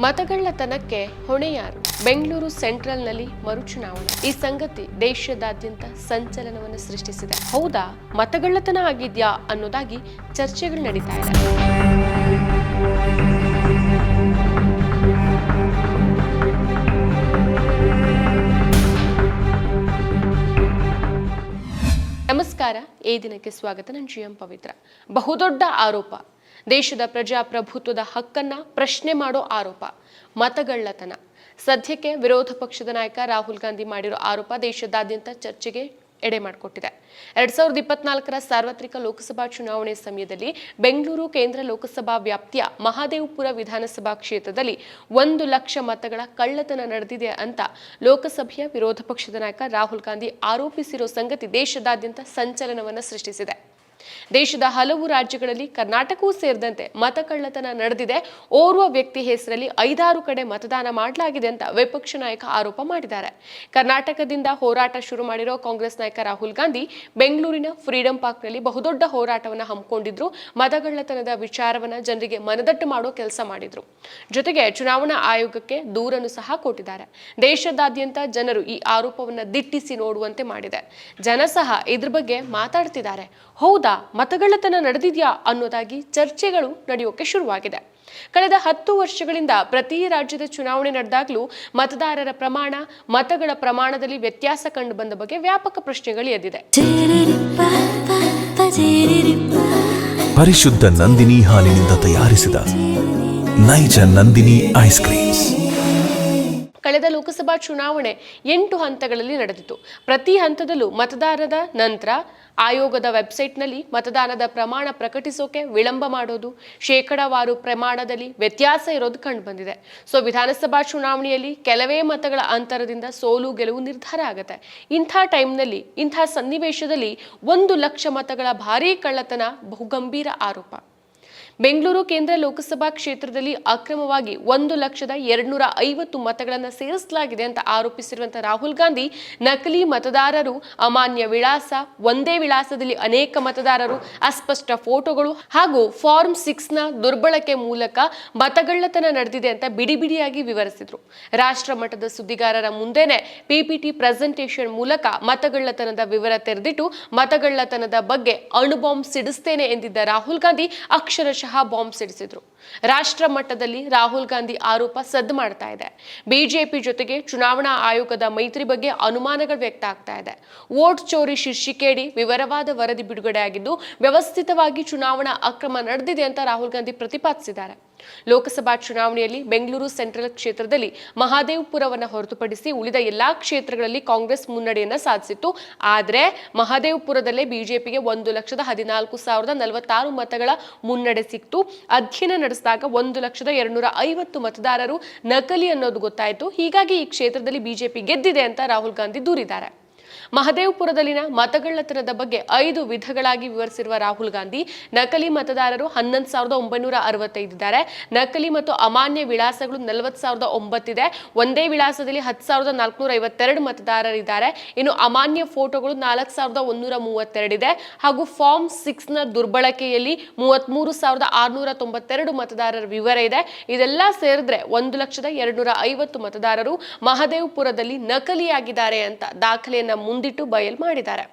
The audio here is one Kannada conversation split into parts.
ಮತಗಳ್ಳತನಕ್ಕೆ ಹೊಣೆ ಯಾರು ಬೆಂಗಳೂರು ಸೆಂಟ್ರಲ್ನಲ್ಲಿ ಮರುಚುನಾವಣೆ. ಈ ಸಂಗತಿ ದೇಶದಾದ್ಯಂತ ಸಂಚಲನವನ್ನು ಸೃಷ್ಟಿಸಿದೆ. ಹೌದಾ? ಮತಗಳ್ಳತನ ಆಗಿದ್ಯಾ ಅನ್ನೋದಾಗಿ ಚರ್ಚೆಗಳು ನಡೀತಾ ಇದೆ. ನಮಸ್ಕಾರ. ಈ ದಿನಕ್ಕೆ ಸ್ವಾಗತ. ನಾನು ಜಿ ಎಂ ಪವಿತ್ರ. ಬಹುದೊಡ್ಡ ಆರೋಪ. ದೇಶದ ಪ್ರಜಾಪ್ರಭುತ್ವದ ಹಕ್ಕನ್ನ ಪ್ರಶ್ನೆ ಮಾಡೋ ಆರೋಪ, ಮತಗಳ್ಳತನ. ಸದ್ಯಕ್ಕೆ ವಿರೋಧ ಪಕ್ಷದ ನಾಯಕ ರಾಹುಲ್ ಗಾಂಧಿ ಮಾಡಿರೋ ಆರೋಪ ದೇಶದಾದ್ಯಂತ ಚರ್ಚೆಗೆ ಎಡೆ ಮಾಡಿಕೊಟ್ಟಿದೆ. ಎರಡ್ ಸಾವಿರದ ಇಪ್ಪತ್ನಾಲ್ಕರ ಸಾರ್ವತ್ರಿಕ ಲೋಕಸಭಾ ಚುನಾವಣೆ ಸಮಯದಲ್ಲಿ ಬೆಂಗಳೂರು ಕೇಂದ್ರ ಲೋಕಸಭಾ ವ್ಯಾಪ್ತಿಯ ಮಹಾದೇವಪುರ ವಿಧಾನಸಭಾ ಕ್ಷೇತ್ರದಲ್ಲಿ ಒಂದು ಲಕ್ಷ ಮತಗಳ ಕಳ್ಳತನ ನಡೆದಿದೆ ಅಂತ ಲೋಕಸಭೆಯ ವಿರೋಧ ಪಕ್ಷದ ನಾಯಕ ರಾಹುಲ್ ಗಾಂಧಿ ಆರೋಪಿಸಿರೋ ಸಂಗತಿ ದೇಶದಾದ್ಯಂತ ಸಂಚಲನವನ್ನು ಸೃಷ್ಟಿಸಿದೆ. ದೇಶದ ಹಲವು ರಾಜ್ಯಗಳಲ್ಲಿ ಕರ್ನಾಟಕವೂ ಸೇರಿದಂತೆ ಮತಕಳ್ಳತನ ನಡೆದಿದೆ. ಓರ್ವ ವ್ಯಕ್ತಿ ಹೆಸರಲ್ಲಿ ಐದಾರು ಕಡೆ ಮತದಾನ ಮಾಡಲಾಗಿದೆ ಅಂತ ವಿಪಕ್ಷ ನಾಯಕ ಆರೋಪ ಮಾಡಿದ್ದಾರೆ. ಕರ್ನಾಟಕದಿಂದ ಹೋರಾಟ ಶುರು ಮಾಡಿರೋ ಕಾಂಗ್ರೆಸ್ ನಾಯಕ ರಾಹುಲ್ ಗಾಂಧಿ ಬೆಂಗಳೂರಿನ ಫ್ರೀಡಂ ಪಾರ್ಕ್ನಲ್ಲಿ ಬಹುದೊಡ್ಡ ಹೋರಾಟವನ್ನು ಹಮ್ಮಿಕೊಂಡಿದ್ರು. ಮತಗಳ್ಳತನದ ವಿಚಾರವನ್ನ ಜನರಿಗೆ ಮನದಟ್ಟು ಮಾಡೋ ಕೆಲಸ ಮಾಡಿದ್ರು. ಜೊತೆಗೆ ಚುನಾವಣಾ ಆಯೋಗಕ್ಕೆ ದೂರನ್ನು ಸಹ ಕೊಟ್ಟಿದ್ದಾರೆ. ದೇಶದಾದ್ಯಂತ ಜನರು ಈ ಆರೋಪವನ್ನ ದಿಟ್ಟಿಸಿ ನೋಡುವಂತೆ ಮಾಡಿದೆ. ಜನ ಸಹ ಇದ್ರ ಬಗ್ಗೆ ಮಾತಾಡ್ತಿದ್ದಾರೆ. ಹೌದಾ? ಮತಗಳ್ಳತನ ನಡೆದಿದೆಯಾ ಅನ್ನೋದಾಗಿ ಚರ್ಚೆಗಳು ನಡೆಯೋಕೆ ಶುರುವಾಗಿದೆ. ಕಳೆದ ಹತ್ತು ವರ್ಷಗಳಿಂದ ಪ್ರತಿ ರಾಜ್ಯದ ಚುನಾವಣೆ ನಡೆದಾಗಲೂ ಮತದಾರರ ಪ್ರಮಾಣ, ಮತಗಳ ಪ್ರಮಾಣದಲ್ಲಿ ವ್ಯತ್ಯಾಸ ಕಂಡು ಬಂದ ಬಗ್ಗೆ ವ್ಯಾಪಕ ಪ್ರಶ್ನೆಗಳು ಎದ್ದಿದೆ. ಪರಿಶುದ್ಧ ನಂದಿನಿ ಹಾಲಿನಿಂದ ತಯಾರಿಸಿದ ನೈಜ ನಂದಿನಿ ಐಸ್ ಕ್ರೀಮ್ಸ್. ಕಳೆದ ಲೋಕಸಭಾ ಚುನಾವಣೆ ಎಂಟು ಹಂತಗಳಲ್ಲಿ ನಡೆದಿತ್ತು. ಪ್ರತಿ ಹಂತದಲ್ಲೂ ಮತದಾನದ ನಂತರ ಆಯೋಗದ ವೆಬ್ಸೈಟ್ನಲ್ಲಿ ಮತದಾನದ ಪ್ರಮಾಣ ಪ್ರಕಟಿಸೋಕೆ ವಿಳಂಬ ಮಾಡೋದು, ಶೇಕಡಾವಾರು ಪ್ರಮಾಣದಲ್ಲಿ ವ್ಯತ್ಯಾಸ ಇರೋದು ಕಂಡು ಬಂದಿದೆ ಸೊ, ವಿಧಾನಸಭಾ ಚುನಾವಣೆಯಲ್ಲಿ ಕೆಲವೇ ಮತಗಳ ಅಂತರದಿಂದ ಸೋಲು ಗೆಲುವು ನಿರ್ಧಾರ ಆಗುತ್ತೆ. ಇಂಥ ಟೈಮ್ನಲ್ಲಿ, ಇಂಥ ಸನ್ನಿವೇಶದಲ್ಲಿ ಒಂದು ಲಕ್ಷ ಮತಗಳ ಭಾರೀ ಕಳ್ಳತನ, ಬಹುಗಂಭೀರ ಆರೋಪ. ಬೆಂಗಳೂರು ಕೇಂದ್ರ ಲೋಕಸಭಾ ಕ್ಷೇತ್ರದಲ್ಲಿ ಅಕ್ರಮವಾಗಿ ಒಂದು ಲಕ್ಷದ ಎರಡ್ನೂರ ಐವತ್ತು ಮತಗಳನ್ನು ಸೇರಿಸಲಾಗಿದೆ ಅಂತ ಆರೋಪಿಸಿರುವಂತಹ ರಾಹುಲ್ ಗಾಂಧಿ, ನಕಲಿ ಮತದಾರರು, ಅಮಾನ್ಯ ವಿಳಾಸ, ಒಂದೇ ವಿಳಾಸದಲ್ಲಿ ಅನೇಕ ಮತದಾರರು, ಅಸ್ಪಷ್ಟ ಫೋಟೋಗಳು ಹಾಗೂ ಫಾರ್ಮ್ ಸಿಕ್ಸ್ನ ದುರ್ಬಳಕೆ ಮೂಲಕ ಮತಗಳ್ಳತನ ನಡೆದಿದೆ ಅಂತ ಬಿಡಿ ಬಿಡಿಯಾಗಿ ವಿವರಿಸಿದ್ರು. ರಾಷ್ಟ್ರ ಮಟ್ಟದ ಸುದ್ದಿಗಾರರ ಮುಂದೆನೆ ಪಿಪಿಟಿ ಪ್ರೆಸೆಂಟೇಷನ್ ಮೂಲಕ ಮತಗಳ್ಳತನದ ವಿವರ ತೆರೆದಿಟ್ಟು ಮತಗಳ್ಳತನದ ಬಗ್ಗೆ ಅಣುಬಾಂಬ್ ಸಿಡಿಸ್ತೇನೆ ಎಂದಿದ್ದ ರಾಹುಲ್ ಗಾಂಧಿ ಅಕ್ಷರಶಃ ಬಾಂಬ್ ಸಿಡಿಸಿದ್ರು. ರಾಷ್ಟ್ರ ಮಟ್ಟದಲ್ಲಿ ರಾಹುಲ್ ಗಾಂಧಿ ಆರೋಪ ಸದ್ದು ಮಾಡ್ತಾ ಇದೆ. ಬಿಜೆಪಿ ಜೊತೆಗೆ ಚುನಾವಣಾ ಆಯೋಗದ ಮೈತ್ರಿ ಬಗ್ಗೆ ಅನುಮಾನಗಳು ವ್ಯಕ್ತ ಆಗ್ತಾ ಇದೆ. ವೋಟ್ ಚೋರಿ ಶೀರ್ಷಿಕೆಯಡಿ ವಿವರವಾದ ವರದಿ ಬಿಡುಗಡೆ ಆಗಿದ್ದು ವ್ಯವಸ್ಥಿತವಾಗಿ ಚುನಾವಣಾ ಅಕ್ರಮ ನಡೆದಿದೆ ಅಂತ ರಾಹುಲ್ ಗಾಂಧಿ ಪ್ರತಿಪಾದಿಸಿದ್ದಾರೆ. ಲೋಕಸಭಾ ಚುನಾವಣೆಯಲ್ಲಿ ಬೆಂಗಳೂರು ಸೆಂಟ್ರಲ್ ಕ್ಷೇತ್ರದಲ್ಲಿ ಮಹಾದೇವಪುರವನ್ನು ಹೊರತುಪಡಿಸಿ ಉಳಿದ ಎಲ್ಲಾ ಕ್ಷೇತ್ರಗಳಲ್ಲಿ ಕಾಂಗ್ರೆಸ್ ಮುನ್ನಡೆಯನ್ನ ಸಾಧಿಸಿತ್ತು. ಆದರೆ ಮಹಾದೇವಪುರದಲ್ಲೇ ಬಿಜೆಪಿಗೆ ಒಂದು ಲಕ್ಷದ ಹದಿನಾಲ್ಕು ಸಾವಿರದ ನಲವತ್ತಾರು ಮತಗಳ ಮುನ್ನಡೆ ಸಿಕ್ತು. ಅಧ್ಯಯನ ನಡೆಸಿದಾಗ ಒಂದು ಲಕ್ಷದ ಎರಡುನೂರ ಐವತ್ತು ಮತದಾರರು ನಕಲಿ ಅನ್ನೋದು ಗೊತ್ತಾಯಿತು. ಹೀಗಾಗಿ ಈ ಕ್ಷೇತ್ರದಲ್ಲಿ ಬಿಜೆಪಿ ಗೆದ್ದಿದೆ ಅಂತ ರಾಹುಲ್ ಗಾಂಧಿ ದೂರಿದ್ದಾರೆ. ಮಹದೇವಪುರದಲ್ಲಿನ ಮತಗಳ್ಳತನದ ಬಗ್ಗೆ ಐದು ವಿಧಗಳಾಗಿ ವಿವರಿಸಿರುವ ರಾಹುಲ್ ಗಾಂಧಿ, ನಕಲಿ ಮತದಾರರು ಹನ್ನೊಂದು ಸಾವಿರದ ಒಂಬೈನೂರ ಅರವತ್ತೈದಿದ್ದಾರೆ ನಕಲಿ ಮತ್ತು ಅಮಾನ್ಯ ವಿಳಾಸಗಳು ನಲವತ್ತು ಸಾವಿರದ ಒಂಬತ್ತಿದೆ ಒಂದೇ ವಿಳಾಸದಲ್ಲಿ ಹತ್ತು ಸಾವಿರದ ನಾಲ್ಕುನೂರ ಐವತ್ತೆರಡು ಮತದಾರರಿದ್ದಾರೆ. ಇನ್ನು ಅಮಾನ್ಯ ಫೋಟೋಗಳು ನಾಲ್ಕು ಸಾವಿರದ ಒಂದೂರ ಮೂವತ್ತೆರಡಿದೆ ಹಾಗೂ ಫಾರ್ಮ್ ಸಿಕ್ಸ್ನ ದುರ್ಬಳಕೆಯಲ್ಲಿ ಮೂವತ್ಮೂರು ಸಾವಿರದ ಆರುನೂರ ತೊಂಬತ್ತೆರಡು ಮತದಾರರ ವಿವರ ಇದೆ. ಇದೆಲ್ಲ ಸೇರಿದ್ರೆ ಒಂದು ಲಕ್ಷದ ಎರಡ್ನೂರ ಐವತ್ತು ಮತದಾರರು ಮಹದೇವಪುರದಲ್ಲಿ ನಕಲಿಯಾಗಿದ್ದಾರೆ ಅಂತ ದಾಖಲೆಯನ್ನ ಮುಂದಿಟ್ಟು ಬಯಲು ಮಾಡಿದ್ದಾರೆ.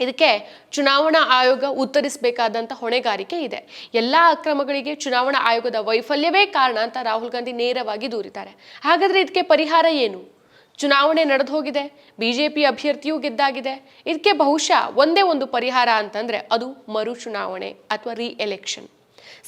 ಇದಕ್ಕೆ ಚುನಾವಣಾ ಆಯೋಗ ಉತ್ತರಿಸಬೇಕಾದಂಥ ಹೊಣೆಗಾರಿಕೆ ಇದೆ. ಎಲ್ಲಾ ಅಕ್ರಮಗಳಿಗೆ ಚುನಾವಣಾ ಆಯೋಗದ ವೈಫಲ್ಯವೇ ಕಾರಣ ಅಂತ ರಾಹುಲ್ ಗಾಂಧಿ ನೇರವಾಗಿ ದೂರಿದ್ದಾರೆ. ಹಾಗಾದ್ರೆ ಇದಕ್ಕೆ ಪರಿಹಾರ ಏನು? ಚುನಾವಣೆ ನಡೆದು ಹೋಗಿದೆ, ಬಿಜೆಪಿ ಅಭ್ಯರ್ಥಿಯೂ ಗೆದ್ದಾಗಿದೆ. ಇದಕ್ಕೆ ಬಹುಶಃ ಒಂದೇ ಒಂದು ಪರಿಹಾರ ಅಂತಂದ್ರೆ ಅದು ಮರು ಚುನಾವಣೆ ಅಥವಾ ರೀ ಎಲೆಕ್ಷನ್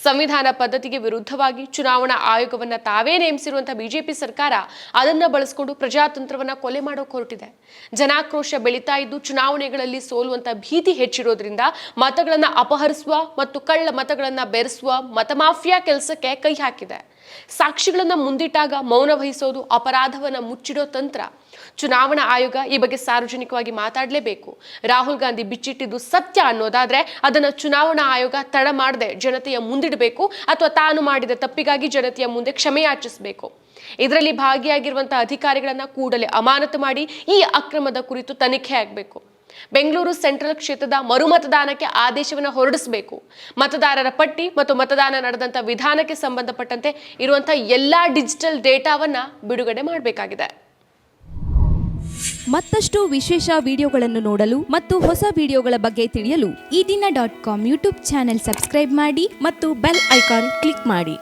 ಸಂವಿಧಾನ ಪದ್ಧತಿಗೆ ವಿರುದ್ಧವಾಗಿ ಚುನಾವಣಾ ಆಯೋಗವನ್ನ ತಾವೇ ನೇಮಿಸಿರುವಂತಹ ಬಿಜೆಪಿ ಸರ್ಕಾರ ಅದನ್ನ ಬಳಸಿಕೊಂಡು ಪ್ರಜಾತಂತ್ರವನ್ನ ಕೊಲೆ ಮಾಡೋಕೆ ಹೊರಟಿದೆ. ಜನಾಕ್ರೋಶ ಬೆಳೀತಾ ಇದ್ದು ಚುನಾವಣೆಗಳಲ್ಲಿ ಸೋಲುವಂತ ಭೀತಿ ಹೆಚ್ಚಿರೋದ್ರಿಂದ ಮತಗಳನ್ನ ಅಪಹರಿಸುವ ಮತ್ತು ಕಳ್ಳ ಮತಗಳನ್ನ ಬೆರೆಸುವ ಮತಮಾಫಿಯಾ ಕೆಲಸಕ್ಕೆ ಕೈ ಹಾಕಿದೆ. ಸಾಕ್ಷಿಗಳನ್ನ ಮುಂದಿಟ್ಟಾಗ ಮೌನ ವಹಿಸೋದು, ಅಪರಾಧವನ್ನ ಮುಚ್ಚಿಡೋ ತಂತ್ರ. ಚುನಾವಣಾ ಆಯೋಗ ಈ ಬಗ್ಗೆ ಸಾರ್ವಜನಿಕವಾಗಿ ಮಾತಾಡಲೇಬೇಕು. ರಾಹುಲ್ ಗಾಂಧಿ ಬಿಚ್ಚಿಟ್ಟಿದ್ದು ಸತ್ಯ ಅನ್ನೋದಾದ್ರೆ ಅದನ್ನ ಚುನಾವಣಾ ಆಯೋಗ ತಡ ಮಾಡದೆ ಜನತೆಯ ಮುಂದಿಡಬೇಕು, ಅಥವಾ ತಾನು ಮಾಡಿದ ತಪ್ಪಿಗಾಗಿ ಜನತೆಯ ಮುಂದೆ ಕ್ಷಮೆಯಾಚಿಸಬೇಕು. ಇದರಲ್ಲಿ ಭಾಗಿಯಾಗಿರುವಂತಹ ಅಧಿಕಾರಿಗಳನ್ನ ಕೂಡಲೇ ಅಮಾನತು ಮಾಡಿ ಈ ಅಕ್ರಮದ ಕುರಿತು ತನಿಖೆ ಆಗಬೇಕು. ಬೆಂಗಳೂರು ಸೆಂಟ್ರಲ್ ಕ್ಷೇತ್ರದ ಮರು ಮತದಾನಕ್ಕೆ ಆದೇಶವನ್ನು ಹೊರಡಿಸಬೇಕು. ಮತದಾರರ ಪಟ್ಟಿ ಮತ್ತು ಮತದಾನ ನಡೆದಂಥ ವಿಧಾನಕ್ಕೆ ಸಂಬಂಧಪಟ್ಟಂತೆ ಇರುವಂತಹ ಎಲ್ಲಾ ಡಿಜಿಟಲ್ ಡೇಟಾವನ್ನ ಬಿಡುಗಡೆ ಮಾಡಬೇಕಾಗಿದೆ. ಮತ್ತಷ್ಟು ವಿಶೇಷ ವಿಡಿಯೋಗಳನ್ನು ನೋಡಲು ಮತ್ತು ಹೊಸ ವಿಡಿಯೋಗಳ ಬಗ್ಗೆ ತಿಳಿಯಲು Ee Dina dot com YouTube channel subscribe ಮಾಡಿ ಮತ್ತು ಬೆಲ್ ಐಕಾನ್ ಕ್ಲಿಕ್ ಮಾಡಿ.